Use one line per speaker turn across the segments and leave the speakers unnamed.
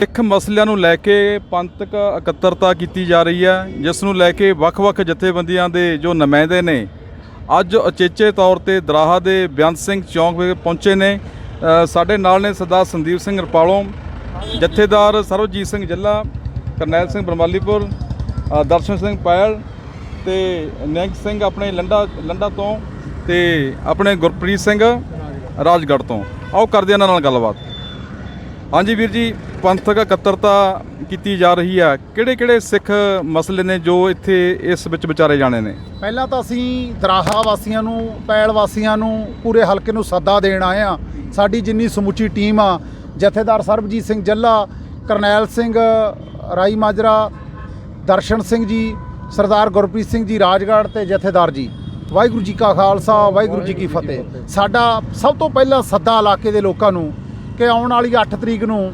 ਸਿੱਖ ਮਸਲਿਆਂ ਨੂੰ ਲੈ ਕੇ ਪੰਥਕ ਇਕੱਤਰਤਾ ਕੀਤੀ ਜਾ ਰਹੀ ਹੈ, ਜਿਸ ਨੂੰ ਲੈ ਕੇ ਵੱਖ-ਵੱਖ ਜਥੇਬੰਦੀਆਂ ਦੇ ਜੋ ਨੁਮਾਇੰਦੇ ਨੇ, ਅੱਜ ਅਚੇਚੇ ਤੌਰ ਤੇ ਦਰਾਹਾ ਦੇ ਬੇਅੰਤ ਸਿੰਘ ਚੌਂਕ ਵਿਖੇ ਪਹੁੰਚੇ ਨੇ। ਸਾਡੇ ਨਾਲ ਨੇ ਸਰਦਾਰ ਸੰਦੀਪ ਸਿੰਘ ਰਪਾਲੋਂ, ਜਥੇਦਾਰ ਸਰਵਜੀਤ ਸਿੰਘ ਜੱਲਾ, ਕਰਨੈਲ ਸਿੰਘ ਬਰਮਾਲੀਪੁਰ ਦਰਸ਼ਨ ਸਿੰਘ ਪਾਇਲ ਤੇ ਨਿਹੰਗ ਸਿੰਘ ਆਪਣੇ ਲੰਡਾ ਲੰਡਾ ਤੋਂ ਤੇ ਆਪਣੇ ਗੁਰਪ੍ਰੀਤ ਸਿੰਘ ਰਾਜਗੜ੍ਹ ਤੋਂ। ਆਓ ਕਰਦੇ ਇਹਨਾਂ ਨਾਲ ਗੱਲਬਾਤ। ਹਾਂਜੀ ਵੀਰ ਜੀ, ਪੰਥਕ ਇਕੱਤਰਤਾ ਕੀਤੀ ਜਾ ਰਹੀ ਆ ਕਿਹੜੇ ਕਿਹੜੇ ਸਿੱਖ ਮਸਲੇ ਨੇ ਜੋ ਇੱਥੇ ਇਸ ਵਿੱਚ ਵਿਚਾਰੇ ਜਾਣੇ ਨੇ?
ਪਹਿਲਾਂ ਤਾਂ ਅਸੀਂ ਦਰਾਹਾ ਵਾਸੀਆਂ ਨੂੰ ਪੈਲ ਵਾਸੀਆਂ ਨੂੰ ਪੂਰੇ ਹਲਕੇ ਨੂੰ ਸੱਦਾ ਦੇਣ ਆਏ ਆ ਸਾਡੀ ਜਿੰਨੀ ਸਮੁੱਚੀ ਟੀਮ ਆ, ਜਥੇਦਾਰ ਸਰਬਜੀਤ ਸਿੰਘ ਜੱਲਾ, ਕਰਨੈਲ ਸਿੰਘ, ਰਾਈ ਮਾਜਰਾ, ਦਰਸ਼ਨ ਸਿੰਘ ਜੀ, ਸਰਦਾਰ ਗੁਰਪ੍ਰੀਤ ਸਿੰਘ ਜੀ ਰਾਜਗੜ੍ਹ ਤੇ ਜਥੇਦਾਰ ਜੀ। ਵਾਹਿਗੁਰੂ ਜੀ ਕਾ ਖਾਲਸਾ, ਵਾਹਿਗੁਰੂ ਜੀ ਕੀ ਫਤਿਹ। ਸਾਡਾ ਸਭ ਤੋਂ ਪਹਿਲਾਂ ਸੱਦਾ ਇਲਾਕੇ ਦੇ ਲੋਕਾਂ ਨੂੰ ਕਿ ਆਉਣ ਵਾਲੀ 8 ਤਰੀਕ ਨੂੰ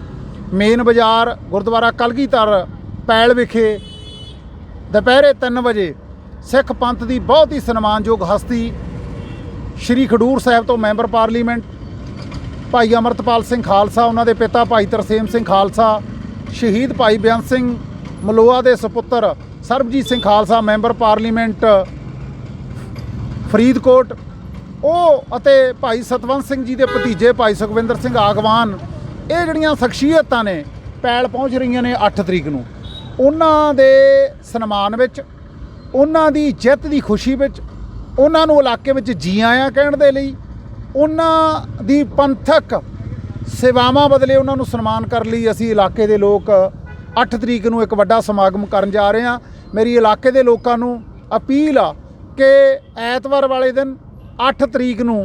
ਮੇਨ ਬਾਜ਼ਾਰ ਗੁਰਦੁਆਰਾ ਕਲਗੀਧਰ ਪੈਲ ਵਿਖੇ ਦੁਪਹਿਰੇ 3 ਵਜੇ ਸਿੱਖ ਪੰਥ ਦੀ ਬਹੁਤ ਹੀ ਸਨਮਾਨਯੋਗ ਹਸਤੀ ਸ਼੍ਰੀ ਖਡੂਰ ਸਾਹਿਬ ਤੋਂ ਮੈਂਬਰ ਪਾਰਲੀਮੈਂਟ, ਭਾਈ ਅਮਰਤਪਾਲ ਸਿੰਘ ਖਾਲਸਾ, ਉਹਨਾਂ ਦੇ ਪਿਤਾ ਭਾਈ ਤਰਸੇਮ ਸਿੰਘ ਖਾਲਸਾ, ਸ਼ਹੀਦ ਭਾਈ ਬੇਅੰਤ ਸਿੰਘ ਮਲੋਆ ਦੇ ਸੁਪੁੱਤਰ ਸਰਬਜੀਤ ਸਿੰਘ ਖਾਲਸਾ ਮੈਂਬਰ ਪਾਰਲੀਮੈਂਟ, ਫਰੀਦਕੋਟ ਉਹ ਅਤੇ ਭਾਈ ਸਤਵੰਤ ਸਿੰਘ ਜੀ ਦੇ ਭਤੀਜੇ ਭਾਈ ਸੁਖਵਿੰਦਰ ਸਿੰਘ ਆਗਵਾਨ, ਇਹ ਜਿਹੜੀਆਂ ਸ਼ਖਸੀਅਤਾਂ ਨੇ, ਪੈਲ ਪਹੁੰਚ ਰਹੀਆਂ ਨੇ 8 ਤਰੀਕ ਨੂੰ। ਉਹਨਾਂ ਦੇ ਸਨਮਾਨ ਵਿੱਚ, ਉਹਨਾਂ ਦੀ ਜਿੱਤ ਦੀ ਖੁਸ਼ੀ ਵਿੱਚ, ਉਹਨਾਂ ਨੂੰ ਇਲਾਕੇ ਵਿੱਚ ਜੀ ਆਇਆਂ ਕਹਿਣ ਦੇ ਲਈ, ਉਹਨਾਂ ਦੀ ਪੰਥਕ ਸੇਵਾਵਾਂ ਬਦਲੇ ਉਹਨਾਂ ਨੂੰ ਸਨਮਾਨ ਕਰਨ ਲਈ। ਅਸੀਂ ਇਲਾਕੇ ਦੇ ਲੋਕ 8 ਤਰੀਕ ਨੂੰ ਇੱਕ ਵੱਡਾ ਸਮਾਗਮ ਕਰਨ ਜਾ ਰਹੇ ਹਾਂ। ਮੇਰੀ ਇਲਾਕੇ ਦੇ ਲੋਕਾਂ ਨੂੰ ਅਪੀਲ ਆ ਕਿ ਐਤਵਾਰ ਵਾਲੇ ਦਿਨ 8 ਤਰੀਕ ਨੂੰ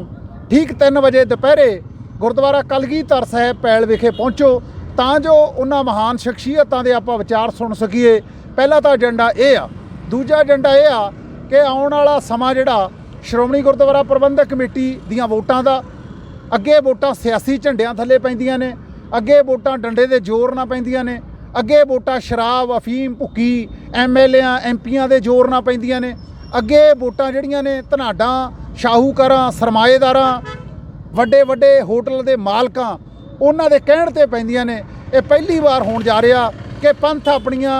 ਠੀਕ 3 ਵਜੇ ਦੁਪਹਿਰੇ ਗੁਰਦੁਆਰਾ ਕਲਗੀਧਰ ਸਾਹਿਬ ਪੈਲ ਵਿਖੇ ਪਹੁੰਚੋ ਤਾਂ ਜੋ ਉਹਨਾਂ ਮਹਾਨ ਸ਼ਖਸੀਅਤਾਂ ਦੇ ਆਪਾਂ ਵਿਚਾਰ ਸੁਣ ਸਕੀਏ। ਪਹਿਲਾ ਤਾਂ ਏਜੰਡਾ ਇਹ ਆ। ਦੂਜਾ ਏਜੰਡਾ ਇਹ ਆ ਕਿ ਆਉਣ ਵਾਲਾ ਸਮਾਂ ਜਿਹੜਾ ਸ਼੍ਰੋਮਣੀ ਗੁਰਦੁਆਰਾ ਪ੍ਰਬੰਧਕ ਕਮੇਟੀ ਦੀਆਂ ਵੋਟਾਂ ਦਾ, ਅੱਗੇ ਵੋਟਾਂ ਸਿਆਸੀ ਝੰਡਿਆਂ ਥੱਲੇ ਪੈਂਦੀਆਂ ਨੇ, ਅੱਗੇ ਵੋਟਾਂ ਡੰਡੇ ਦੇ ਜ਼ੋਰ ਨਾਲ ਪੈਂਦੀਆਂ ਨੇ, ਅੱਗੇ ਵੋਟਾਂ ਸ਼ਰਾਬ, ਅਫੀਮ, ਭੁੱਕੀ, ਐਮਐਲਏਆਂ, ਐਮਪੀਆਂ ਦੇ ਜ਼ੋਰ ਨਾਲ ਪੈਂਦੀਆਂ ਨੇ, ਅੱਗੇ ਵੋਟਾਂ ਜਿਹੜੀਆਂ ਨੇ ਧਨਾਡਾਂ ਸ਼ਾਹੂਕਾਰਾਂ, ਸਰਮਾਏਦਾਰਾਂ, ਵੱਡੇ ਵੱਡੇ ਹੋਟਲ ਦੇ ਮਾਲਕਾਂ, ਉਹਨਾਂ ਦੇ ਕਹਿਣ ਤੇ ਪੈਂਦੀਆਂ ਨੇ, ਇਹ ਪਹਿਲੀ ਵਾਰ ਹੋਣ ਜਾ ਰਿਹਾ ਕਿ ਪੰਥ ਆਪਣੀਆਂ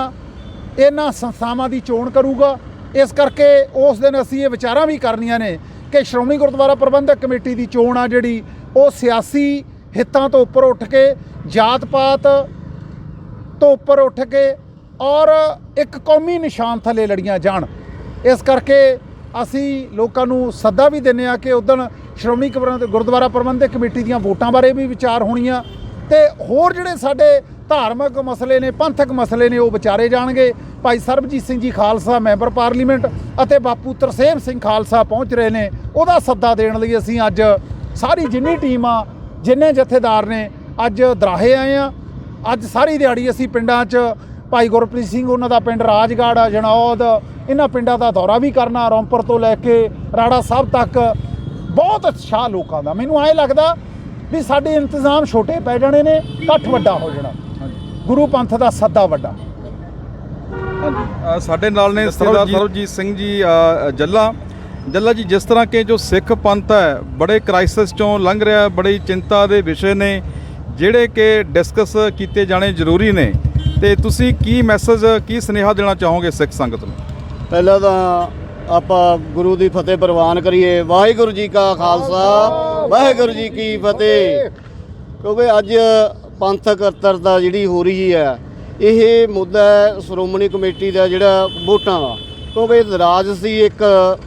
ਇਹਨਾਂ ਸੰਸਥਾਵਾਂ ਦੀ ਚੋਣ ਕਰੂਗਾ। ਇਸ ਕਰਕੇ ਉਸ ਦਿਨ ਅਸੀਂ ਇਹ ਵਿਚਾਰਾਂ ਵੀ ਕਰਨੀਆਂ ਨੇ ਕਿ ਸ਼੍ਰੋਮਣੀ ਗੁਰਦੁਆਰਾ ਪ੍ਰਬੰਧਕ ਕਮੇਟੀ ਦੀ ਚੋਣ ਆ ਜਿਹੜੀ, ਉਹ ਸਿਆਸੀ ਹਿੱਤਾਂ ਤੋਂ ਉੱਪਰ ਉੱਠ ਕੇ ਜਾਤ ਪਾਤ ਤੋਂ ਉੱਪਰ ਉੱਠ ਕੇ ਔਰ ਇੱਕ ਕੌਮੀ ਨਿਸ਼ਾਨ ਥੱਲੇ ਲੜੀਆਂ ਜਾਣ। ਇਸ ਕਰਕੇ ਅਸੀਂ ਲੋਕਾਂ ਨੂੰ ਸੱਦਾ ਵੀ ਦਿੰਨੇ ਆ ਕਿ ਉਦੋਂ ਸ਼੍ਰੋਮਣੀ ਪ੍ਰਬੰਧਕ ਗੁਰਦੁਆਰਾ ਪ੍ਰਬੰਧਕ ਕਮੇਟੀ ਦੀਆਂ ਵੋਟਾਂ ਬਾਰੇ ਵੀ ਵਿਚਾਰ ਹੋਣੀਆਂ ਤੇ ਹੋਰ ਜਿਹੜੇ ਸਾਡੇ ਧਾਰਮਿਕ ਮਸਲੇ ਨੇ, ਪੰਥਕ ਮਸਲੇ ਨੇ, ਉਹ ਵਿਚਾਰੇ ਜਾਣਗੇ। ਭਾਈ ਸਰਬਜੀਤ ਸਿੰਘ ਜੀ ਖਾਲਸਾ ਮੈਂਬਰ ਪਾਰਲੀਮੈਂਟ ਅਤੇ ਬਾਪੂ ਤਰਸੇਮ ਸਿੰਘ ਖਾਲਸਾ ਪਹੁੰਚ ਰਹੇ ਨੇ। ਉਹਦਾ ਸੱਦਾ ਦੇਣ ਲਈ ਅਸੀਂ ਅੱਜ ਸਾਰੀ ਜਿੰਨੀ ਟੀਮ ਆ, ਜਿੰਨੇ ਜਥੇਦਾਰ ਨੇ, ਅੱਜ ਦਰਾਹੇ ਆਏ ਆ। ਅੱਜ ਸਾਰੀ ਦਿਹਾੜੀ ਅਸੀਂ ਪਿੰਡਾਂ 'ਚ ਭਾਈ ਗੁਰਪ੍ਰੀਤ ਸਿੰਘ ਉਹਨਾਂ ਦਾ ਪਿੰਡ ਰਾਜਗੜ੍ਹ ਜਣੌਦ ਇਹਨਾਂ ਪਿੰਡਾਂ ਦਾ ਦੌਰਾ ਵੀ ਕਰਨਾ ਰੌਂਪਰ ਤੋਂ ਲੈ ਕੇ ਰਾੜਾ ਸਾਹਿਬ ਤੱਕ। ਬਹੁਤ ਉਤਸ਼ਾਹ ਲੋਕਾਂ ਦਾ। ਮੈਨੂੰ ਐਂ ਲੱਗਦਾ ਵੀ ਸਾਡੇ ਇੰਤਜ਼ਾਮ ਛੋਟੇ ਪੈ ਜਾਣੇ ਨੇ ਇਕੱਠ ਵੱਡਾ ਹੋ ਜਾਣਾ। ਗੁਰੂ ਪੰਥ ਦਾ ਸੱਦਾ ਵੱਡਾ।
ਸਾਡੇ ਨਾਲ ਨੇ ਸਰਦਾਰ ਸਰਵਜੀਤ ਸਿੰਘ ਜੀ ਜੱਲਾ। ਜੱਲਾ ਜੀ ਜਿਸ ਤਰ੍ਹਾਂ ਕਿ ਜੋ ਸਿੱਖ ਪੰਥ ਹੈ ਬੜੇ ਕ੍ਰਾਈਸਿਸ ਚੋਂ ਲੰਘ ਰਿਹਾ ਬੜੀ ਚਿੰਤਾ ਦੇ ਵਿਸ਼ੇ ਨੇ ਜਿਹੜੇ ਕਿ ਡਿਸਕਸ ਕੀਤੇ ਜਾਣੇ ਜ਼ਰੂਰੀ ਨੇ। ਤੇ ਤੁਸੀਂ ਕੀ ਮੈਸੇਜ ਕੀ ਸੁਨੇਹਾ ਦੇਣਾ ਚਾਹੋਗੇ ਸਿੱਖ ਸੰਗਤ ਨੂੰ?
ਪਹਿਲਾਂ ਤਾਂ ਆਪਾਂ ਗੁਰੂ ਦੀ ਫਤਿਹ ਪ੍ਰਵਾਨ ਕਰੀਏ। ਵਾਹਿਗੁਰੂ ਜੀ ਕਾ ਖਾਲਸਾ, ਵਾਹਿਗੁਰੂ ਜੀ ਕੀ ਫਤਿਹ। ਕਿਉਂਕਿ ਅੱਜ ਪੰਥਕ ਅਤਰਤਾ ਜਿਹੜੀ ਹੋ ਰਹੀ ਹੈ, ਇਹ ਮੁੱਦਾ ਹੈ ਸ਼੍ਰੋਮਣੀ ਕਮੇਟੀ ਦਾ ਜਿਹੜਾ ਵੋਟਾਂ ਦਾ। ਕਿਉਂਕਿ ਇਹ ਰਾਜਸੀ ਇੱਕ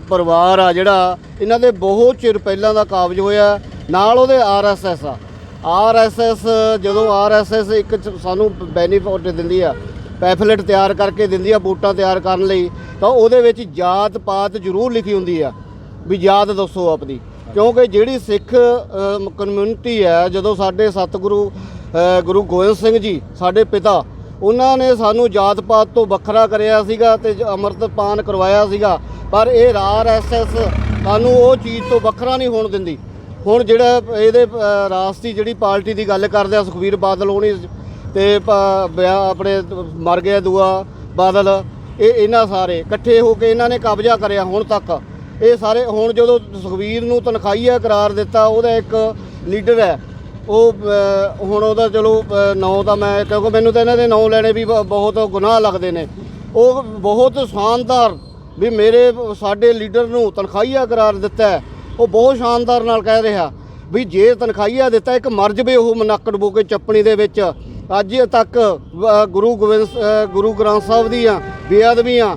ਪਰਿਵਾਰ ਆ ਜਿਹੜਾ, ਇਹਨਾਂ ਦੇ ਬਹੁਤ ਚਿਰ ਪਹਿਲਾਂ ਦਾ ਕਾਬਜ ਹੋਇਆ, ਨਾਲ ਉਹਦੇ ਆਰਐਸਐਸ ਆ। ਆਰਐਸਐਸ, ਜਦੋਂ ਆਰਐਸਐਸ ਇੱਕ ਸਾਨੂੰ ਬੈਨੀਫਿਟ ਦਿੰਦੀ ਆ ਪੈਫਲੇਟ ਤਿਆਰ ਕਰਕੇ ਦਿੰਦੀ ਆ ਵੋਟਾਂ ਤਿਆਰ ਕਰਨ ਲਈ, ਤਾਂ ਉਹਦੇ ਵਿੱਚ ਜਾਤ ਪਾਤ ਜ਼ਰੂਰ ਲਿਖੀ ਹੁੰਦੀ ਆ, ਵੀ ਜਾਤ ਦੱਸੋ ਆਪਣੀ ਕਿਉਂਕਿ ਜਿਹੜੀ ਸਿੱਖ ਕਮਿਊਨਿਟੀ ਹੈ ਜਦੋਂ ਸਾਡੇ ਸਤਿਗੁਰੂ ਗੁਰੂ ਗੋਬਿੰਦ ਸਿੰਘ ਜੀ, ਸਾਡੇ ਪਿਤਾ, ਉਹਨਾਂ ਨੇ ਸਾਨੂੰ ਜਾਤ ਪਾਤ ਤੋਂ ਵੱਖਰਾ ਕਰਿਆ ਸੀਗਾ ਤੇ ਜ- ਅੰਮ੍ਰਿਤਪਾਨ ਕਰਵਾਇਆ ਸੀਗਾ, ਪਰ ਇਹ ਆਰਐਸਐਸ ਸਾਨੂੰ ਉਹ ਚੀਜ਼ ਤੋਂ ਵੱਖਰਾ ਨਹੀਂ ਹੋਣ ਦਿੰਦੀ। ਹੁਣ ਜਿਹੜਾ ਇਹਦੇ ਅ, ਰਾਸ਼ਟਰੀ ਜਿਹੜੀ ਪਾਰਟੀ ਦੀ ਗੱਲ ਕਰਦੇ ਆ ਸੁਖਵੀਰ ਬਾਦਲ ਹੋਣੀ ਤੇ ਵਿਆਹ ਆਪਣੇ ਮਰ ਗਿਆ ਦੂਆ ਬਾਦਲ ਇਹ ਇਹਨਾਂ ਸਾਰੇ ਇਕੱਠੇ ਹੋ ਕੇ ਇਹਨਾਂ ਨੇ ਕਬਜ਼ਾ ਕਰਿਆ ਹੁਣ ਤੱਕ। ਇਹ ਸਾਰੇ ਹੁਣ ਜਦੋਂ ਸੁਖਵੀਰ ਨੂੰ ਤਨਖਾਹੀਆ ਕਰਾਰ ਦਿੱਤਾ ਉਹਦਾ ਇੱਕ ਲੀਡਰ ਹੈ ਉਹ ਹੁਣ ਉਹਦਾ ਚਲੋ ਨਾਂ ਤਾਂ ਮੈਂ ਕਿਉਂਕਿ ਮੈਨੂੰ ਤਾਂ ਇਹਨਾਂ ਦੇ ਨਾਂ ਲੈਣੇ ਵੀ ਬ- ਬਹੁਤ ਗੁਨਾਹ ਲੱਗਦੇ ਨੇ। ਉਹ ਬਹੁਤ ਸ਼ਾਨਦਾਰ ਵੀ ਮੇਰੇ ਸਾਡੇ ਲੀਡਰ ਨੂੰ ਤਨਖਾਹੀਆ ਕਰਾਰ ਦਿੱਤਾ ਉਹ ਬਹੁਤ ਸ਼ਾਨਦਾਰ ਨਾਲ ਕਹਿ ਰਿਹਾ ਵੀ ਜੇ ਤਨਖਾਹੀਆ ਦਿੱਤਾ, ਇੱਕ ਮਰ ਜਵੇ ਉਹ ਮਨੱਕੜ ਬੋ ਕੇ ਚੱਪਣੀ ਦੇ ਵਿੱਚ। ਅੱਜ ਤੱਕ ਗੁਰੂ ਗੋਬਿੰਦ ਗੁਰੂ ਗ੍ਰੰਥ ਸਾਹਿਬ ਦੀਆਂ ਬੇਅਦਬੀਆਂ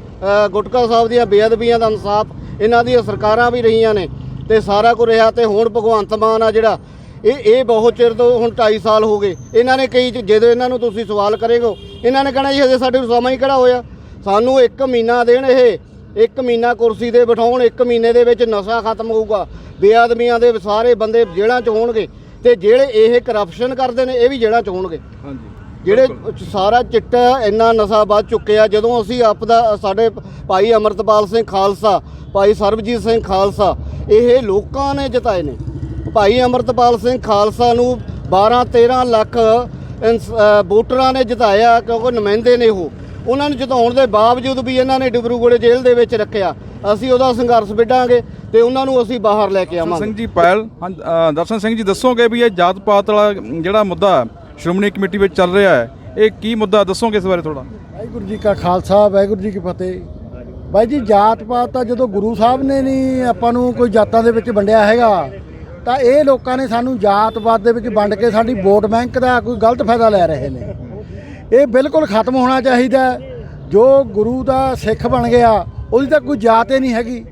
ਗੁਟਕਾ ਸਾਹਿਬ ਦੀਆਂ ਬੇਅਦਬੀਆਂ ਦਾ ਇਨਸਾਫ ਇਹਨਾਂ ਦੀਆਂ ਸਰਕਾਰਾਂ ਵੀ ਰਹੀਆਂ ਨੇ ਤੇ ਸਾਰਾ ਕੁ ਰਿਹਾ ਤੇ ਹੁਣ ਭਗਵੰਤ ਮਾਨ ਆ ਜਿਹੜਾ, ਇਹ ਇਹ ਬਹੁਤ ਚਿਰ ਤੋਂ ਹੁਣ 2.5 ਸਾਲ ਹੋ ਗਏ। ਇਹਨਾਂ ਨੇ ਕਈ ਜਦੋਂ ਇਹਨਾਂ ਨੂੰ ਤੁਸੀਂ ਸਵਾਲ ਕਰੇਗੋ, ਇਹਨਾਂ ਨੇ ਕਹਿਣਾ ਜੀ ਹਜੇ ਸਾਡੇ ਨੂੰ ਸਮਾਂ ਹੀ ਕਿਹੜਾ ਹੋਇਆ? ਸਾਨੂੰ 1 ਮਹੀਨਾ ਦੇਣ ਇਹ ਇੱਕ ਮਹੀਨਾ ਕੁਰਸੀ ਤੇ ਬਿਠਾਉਣ ਇੱਕ ਮਹੀਨੇ ਦੇ ਵਿੱਚ ਨਸ਼ਾ ਖਤਮ ਹੋਊਗਾ। ਬੇਆਦਮੀਆਂ ਦੇ ਸਾਰੇ ਬੰਦੇ ਜੇਲ੍ਹਾਂ 'ਚ ਹੋਣਗੇ ਤੇ ਜਿਹੜੇ ਇਹ ਕਰਪਸ਼ਨ ਕਰਦੇ ਨੇ ਇਹ ਵੀ ਜੇਲ੍ਹਾਂ 'ਚ ਹੋਣਗੇ।
ਹਾਂਜੀ
ਜਿਹੜੇ ਸਾਰਾ ਚਿੱਟਾ ਇੰਨਾ ਨਸ਼ਾ ਵੱਧ ਚੁੱਕਿਆ ਜਦੋਂ ਅਸੀਂ ਆਪਦਾ ਸਾਡੇ ਭਾਈ ਅਮਰਤਪਾਲ ਸਿੰਘ ਖਾਲਸਾ ਭਾਈ ਸਰਬਜੀਤ ਸਿੰਘ ਖਾਲਸਾ ਇਹ ਲੋਕਾਂ ਨੇ ਜਿਤਾਏ ਨੇ। ਭਾਈ ਅਮਰਤਪਾਲ ਸਿੰਘ ਖਾਲਸਾ ਨੂੰ 12 13 ਲੱਖ ਵੋਟਰਾਂ ਨੇ ਜਿਤਾਇਆ ਕਿਉਂਕਿ ਨੁਮਾਇੰਦੇ ਨੇ ਉਹ। ਉਹਨਾਂ ਨੂੰ ਜਿਤਾਉਣ ਦੇ ਬਾਵਜੂਦ ਵੀ ਇਹਨਾਂ ਨੇ ਡਿਬਰੂਗੜ੍ਹ ਜੇਲ੍ਹ ਦੇ ਵਿੱਚ ਰੱਖਿਆ। ਅਸੀਂ ਉਹਦਾ ਸੰਘਰਸ਼ ਵਿੱਢਾਂਗੇ ਤੇ ਉਹਨਾਂ ਨੂੰ ਅਸੀਂ ਬਾਹਰ ਲੈ ਕੇ
ਦਰਸ਼ਨ
ਆਵਾਂਗੇ।
ਸਿੰਘ ਜੀ ਪਾਇਲ ਦਰਸ਼ਨ ਸਿੰਘ ਜੀ ਦੱਸੋਗੇ ਵੀ ਇਹ ਜਾਤ ਪਾਤ ਵਾਲਾ ਜਿਹੜਾ ਮੁੱਦਾ ਸ਼੍ਰੋਮਣੀ ਕਮੇਟੀ ਵਿੱਚ ਚੱਲ ਰਿਹਾ ਹੈ ਇਹ ਕੀ ਮੁੱਦਾ ਦੱਸੋਗੇ ਇਸ ਬਾਰੇ ਥੋੜਾ
ਵਾਹਿਗੁਰੂ ਜੀ ਕਾ ਖਾਲਸਾ ਵਾਹਿਗੁਰੂ ਜੀ ਕੀ ਫਤਿਹ। ਬਾਈ ਜੀ ਜਾਤ ਪਾਤ ਤਾਂ ਜਦੋਂ ਗੁਰੂ ਸਾਹਿਬ ਨੇ ਨਹੀਂ ਆਪਾਂ ਨੂੰ ਕੋਈ ਜਾਤਾਂ ਦੇ ਵਿੱਚ ਵੰਡਿਆ ਹੈਗਾ ਤਾਂ ਇਹ ਲੋਕਾਂ ਨੇ ਸਾਨੂੰ ਜਾਤ ਪਾਤ ਦੇ ਵਿੱਚ ਵੰਡ ਕੇ ਸਾਡੀ ਵੋਟ ਬੈਂਕ ਦਾ ਕੋਈ ਗਲਤ ਫਾਇਦਾ ਲੈ ਰਹੇ ਨੇ। ਇਹ ਬਿਲਕੁਲ ਖਤਮ ਹੋਣਾ ਚਾਹੀਦਾ ਜੋ ਗੁਰੂ ਦਾ ਸਿੱਖ ਬਣ ਗਿਆ, ਉਹਦੀ ਤਾਂ ਕੋਈ ਜਾਤ ਹੀ ਨਹੀਂ ਹੈਗੀ।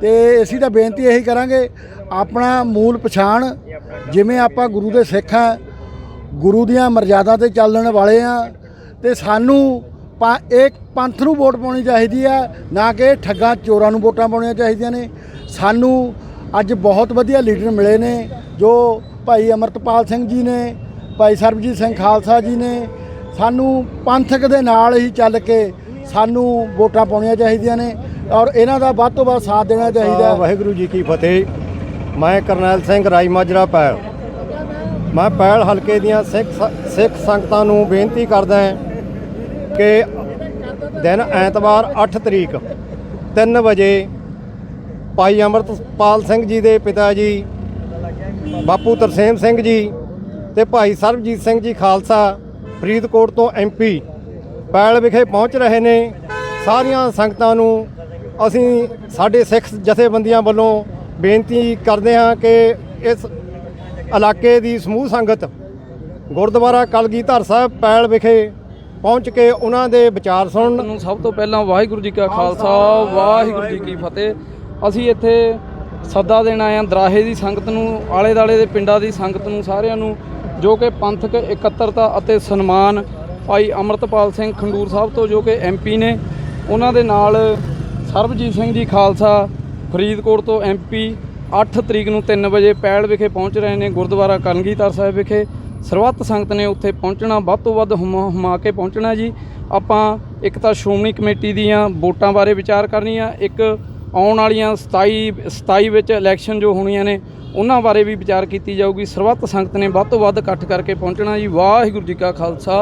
ਤੇ ਅਸੀਂ ਤਾਂ ਬੇਨਤੀ ਇਹੀ ਕਰਾਂਗੇ, ਆਪਣਾ ਮੂਲ ਪਛਾਣ, ਜਿਵੇਂ ਆਪਾਂ ਗੁਰੂ ਦੇ ਸਿੱਖ ਆ ਗੁਰੂ ਦੀਆਂ ਮਰਜ਼ਾਦਾ ਤੇ ਚੱਲਣ ਵਾਲੇ ਆ ਤੇ ਸਾਨੂੰ ਪਾ- ਇੱਕ ਪੰਥ ਨੂੰ ਵੋਟ ਪਾਉਣੀ ਚਾਹੀਦੀ ਆ ਨਾ ਕਿ ਠੱਗਾਂ ਚੋਰਾਂ ਨੂੰ ਵੋਟਾਂ ਪਾਉਣੀਆਂ ਚਾਹੀਦੀਆਂ ਨੇ। ਸਾਨੂੰ ਅੱਜ ਬਹੁਤ ਵਧੀਆ ਲੀਡਰ ਮਿਲੇ ਨੇ, ਜੋ ਭਾਈ ਅਮਰਤਪਾਲ ਸਿੰਘ ਜੀ ਨੇ, ਭਾਈ ਸਰਬਜੀਤ ਸਿੰਘ ਖਾਲਸਾ ਜੀ ਨੇ ਸਾਨੂੰ ਪੰਥਕ ਦੇ ਨਾਲ ਹੀ ਚੱਲ ਕੇ ਸਾਨੂੰ ਵੋਟਾਂ ਪਾਉਣੀਆਂ ਚਾਹੀਦੀਆਂ ਨੇ ਔਰ ਇਹਨਾਂ ਦਾ ਵੱਧ ਤੋਂ ਵੱਧ ਸਾਥ ਦੇਣਾ ਚਾਹੀਦਾ
ਵਾਹਿਗੁਰੂ ਜੀ ਕੀ ਫਤਿਹ। ਮੈਂ ਕਰਨੈਲ ਸਿੰਘ ਰਾਈ ਮਾਜਰਾ ਪੈਲ। ਮੈਂ ਪੈਲ ਹਲਕੇ ਦੀਆਂ ਸਿੱਖ ਸ- ਸਿੱਖ ਸੰਗਤਾਂ ਨੂੰ ਬੇਨਤੀ ਕਰਦਾ ਹਾਂ ਕਿ ਦਿਨ ਐਤਵਾਰ 8 ਤਰੀਕ 3 ਵਜੇ ਭਾਈ ਅਮਰਤਪਾਲ ਸਿੰਘ ਜੀ ਦੇ ਪਿਤਾ ਜੀ, ਬਾਪੂ ਤਰਸੇਮ ਸਿੰਘ ਜੀ ਤੇ ਭਾਈ ਸਰਬਜੀਤ ਸਿੰਘ ਜੀ ਖਾਲਸਾ ਫਰੀਦਕੋਟ ਤੋਂ ਐਮਪੀ ਪੈਲ ਵਿਖੇ ਪਹੁੰਚ ਰਹੇ ਨੇ। ਸਾਰੀਆਂ ਸੰਗਤਾਂ ਨੂੰ ਅਸੀਂ ਸਾਡੇ ਸਿੱਖ ਜਥੇਬੰਦੀਆਂ ਵੱਲੋਂ ਬੇਨਤੀ ਕਰਦੇ ਹਾਂ ਕਿ ਇਸ ਇਲਾਕੇ ਦੀ ਸਮੂਹ ਸੰਗਤ ਗੁਰਦੁਆਰਾ ਕਲਗੀਧਰ ਸਾਹਿਬ ਪੈਲ ਵਿਖੇ ਪਹੁੰਚ ਕੇ ਉਹਨਾਂ ਦੇ ਵਿਚਾਰ ਸੁਣਨ।
ਨੂੰ ਸਭ ਤੋਂ ਪਹਿਲਾਂ ਵਾਹਿਗੁਰੂ ਜੀ ਕਾ ਖਾਲਸਾ, ਵਾਹਿਗੁਰੂ ਜੀ ਕੀ ਫਤਿਹ। ਅਸੀਂ ਇੱਥੇ ਸੱਦਾ ਦੇਣ ਆਏ ਹਾਂ, ਦਰਾਹੇ ਦੀ ਸੰਗਤ ਨੂੰ ਆਲੇ ਦਾਲੇ ਦੇ ਪਿੰਡਾਂ ਦੀ ਸੰਗਤ ਨੂੰ, ਸਾਰਿਆਂ ਨੂੰ ਜੋ ਕਿ ਪੰਥਕ ਇਕੱਤਰਤਾ ਅਤੇ ਸਨਮਾਨ ਭਾਈ ਅਮਰਤਪਾਲ ਸਿੰਘ ਖੰਡੂਰ ਸਾਹਿਬ ਤੋਂ ਜੋ ਕਿ ਐਮਪੀ ਨੇ, ਉਹਨਾਂ ਦੇ ਨਾਲ ਸਰਬਜੀਤ ਸਿੰਘ ਜੀ ਖਾਲਸਾ ਫਰੀਦਕੋਟ ਤੋਂ ਐਮਪੀ 8 ਤਰੀਕ ਨੂੰ 3 ਵਜੇ ਪੈਲ ਵਿਖੇ ਪਹੁੰਚ ਰਹੇ ਨੇ, ਗੁਰਦੁਆਰਾ ਕਰਨਗੀਧਰ ਸਾਹਿਬ ਵਿਖੇ। ਸਰਬੱਤ ਸੰਗਤ ਨੇ ਉੱਥੇ ਪਹੁੰਚਣਾ, ਵੱਧ ਤੋਂ ਵੱਧ ਹੁਮਾ ਹੁਮਾ ਕੇ ਪਹੁੰਚਣਾ ਜੀ। ਆਪਾਂ ਇੱਕ ਤਾਂ ਸ਼੍ਰੋਮਣੀ ਕਮੇਟੀ ਦੀਆਂ ਵੋਟਾਂ ਬਾਰੇ ਵਿਚਾਰ ਕਰਨੀ ਆ ਇੱਕ ਆਉਣ ਵਾਲੀਆਂ 27 27 ਵਿੱਚ ਇਲੈਕਸ਼ਨ ਜੋ ਹੋਣੀਆਂ ਨੇ, ਉਹਨਾਂ ਬਾਰੇ ਵੀ ਵਿਚਾਰ ਕੀਤੀ ਜਾਊਗੀ। ਸਰਬੱਤ ਸੰਗਤ ਨੇ ਵੱਧ ਤੋਂ ਵੱਧ ਇਕੱਠ ਕਰਕੇ ਪਹੁੰਚਣਾ ਜੀ। ਵਾਹਿਗੁਰੂ ਜੀ ਕਾ ਖਾਲਸਾ,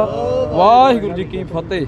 ਵਾਹਿਗੁਰੂ ਜੀ ਕੀ ਫਤਿਹ।